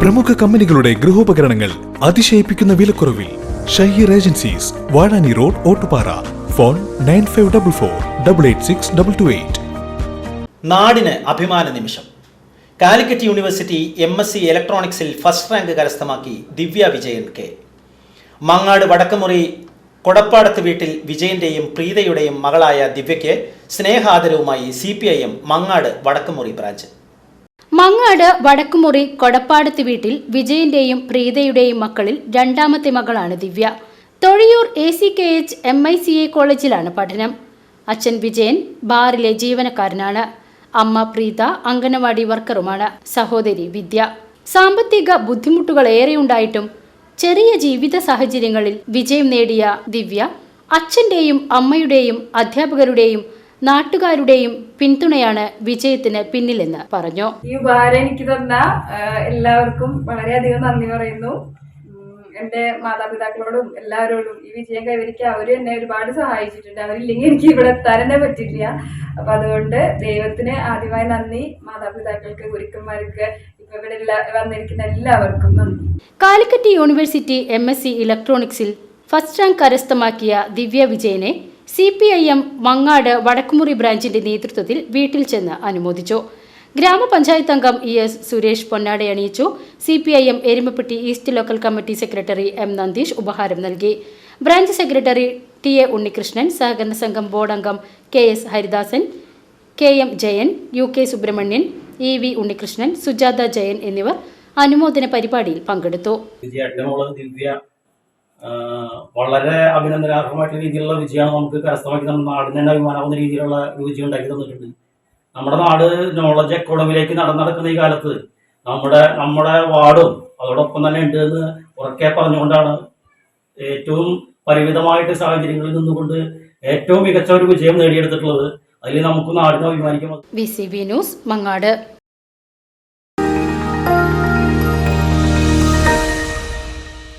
പ്രമുഖ കമ്പനികളുടെ ഗൃഹോപകരണങ്ങൾ അതിശയിപ്പിക്കുന്ന വിലക്കുറവിൽ Shaheer agencies Vazhani road Ottupara. Phone nine five double four double eight six double two eight. നാടിന് അഭിമാന നിമിഷം. Calicut university M S C ഇലക്ട്രോണിക്സിൽ first rank കരസ്ഥമാക്കി ദിവ്യ വിജയൻ കെ. മങ്ങാട് വടക്കമുറി കൊടപ്പാടത്ത് വീട്ടിൽ വിജയന്റെയും പ്രീതയുടെയും മകളായ ദിവ്യയ്ക്ക് സ്നേഹാദരവുമായി C P I M Mangad Vadakkumuri branch. Mangad Vadakkumuri Kodappadath വീട്ടിൽ വിജയന്റെയും പ്രീതയുടെയും മക്കളിൽ രണ്ടാമത്തെ മകളാണ് Divya. Thozhiyur A C K H M I C A കോളേജിലാണ് പഠനം. അച്ഛൻ വിജയൻ ബാറിലെ ജീവനക്കാരനാണ്. അമ്മ പ്രീത അംഗനവാടി വർക്കറുമാണ്. സഹോദരി വിദ്യ. സാമ്പത്തിക ബുദ്ധിമുട്ടുകൾ ഏറെ ഉണ്ടായിട്ടും ചെറിയ ജീവിത സാഹചര്യങ്ങളിൽ വിജയം നേടിയ ദിവ്യ അച്ഛന്റെയും അമ്മയുടെയും അധ്യാപകരുടെയും നാട്ടുകാരുടെയും പിന്തുണയാണ് വിജയത്തിന് പിന്നിലെന്ന് പറഞ്ഞു. ഈ ഉപഹാരം എനിക്ക് തന്ന എല്ലാവർക്കും വളരെയധികം നന്ദി പറയുന്നു. എന്റെ എന്റെ മാതാപിതാക്കളോടും എല്ലാവരോടും ഈ വിജയം കൈവരിക്കാൻ അവർ എന്നെ ഒരുപാട് സഹായിച്ചിട്ടുണ്ട്. അവരില്ലെങ്കിൽ എനിക്ക് ഇവിടെ എത്താൻ തന്നെ പറ്റില്ല അപ്പൊ അതുകൊണ്ട് ദൈവത്തിന് ആദ്യമായി നന്ദി. മാതാപിതാക്കൾക്ക് ഗുരുക്കന്മാർക്ക് ഇവിടെ വന്നിരിക്കുന്ന എല്ലാവർക്കും നന്ദി. Calicut university M S C ഇലക്ട്രോണിക്സിൽ first rank കരസ്ഥമാക്കിയ ദിവ്യ വിജയനെ C P I M Mangad Vadakkumuri ബ്രാഞ്ചിന്റെ നേതൃത്വത്തിൽ വീട്ടിൽ ചെന്ന് അനുമോദിച്ചു. ഗ്രാമപഞ്ചായത്ത് അംഗം ഇ എസ് സുരേഷ് പൊന്നാടെ അണിയിച്ചു. C P I M Erumapetty east local committee secretary M Nandeesh ഉപഹാരം നൽകി. Branch secretary T A Unnikrishnan സഹകരണ സംഘം ബോർഡ് അംഗം K S Haridasan K M Jayan U K Subramanian E V Unnikrishnan Sujatha Jayan എന്നിവർ അനുമോദന പരിപാടിയിൽ പങ്കെടുത്തു. വളരെ അഭിനന്ദനാർഹമായിട്ടുള്ള രീതിയിലുള്ള വിജയമാണ് നമുക്ക് കരസ്ഥമാക്കി നമ്മുടെ നാടിന് തന്നെ അഭിമാനാവുന്ന രീതിയിലുള്ള വിജയം ഉണ്ടാക്കി തന്നിട്ടുണ്ട്. നമ്മുടെ നാട് നോളജ് എക്കോണമിയിലേക്ക് നടന്നടക്കുന്ന ഈ കാലത്ത് നമ്മുടെ നമ്മുടെ വാർഡും അതോടൊപ്പം തന്നെ ഉണ്ട് എന്ന് ഉറക്കെ പറഞ്ഞുകൊണ്ടാണ് ഏറ്റവും പരിമിതമായിട്ട് സാഹചര്യങ്ങളിൽ നിന്നുകൊണ്ട് ഏറ്റവും മികച്ച ഒരു വിജയം നേടിയെടുത്തിട്ടുള്ളത്. അതിൽ നമുക്ക് നാടിനെ അഭിമാനിക്കാം. V C B news Mangad.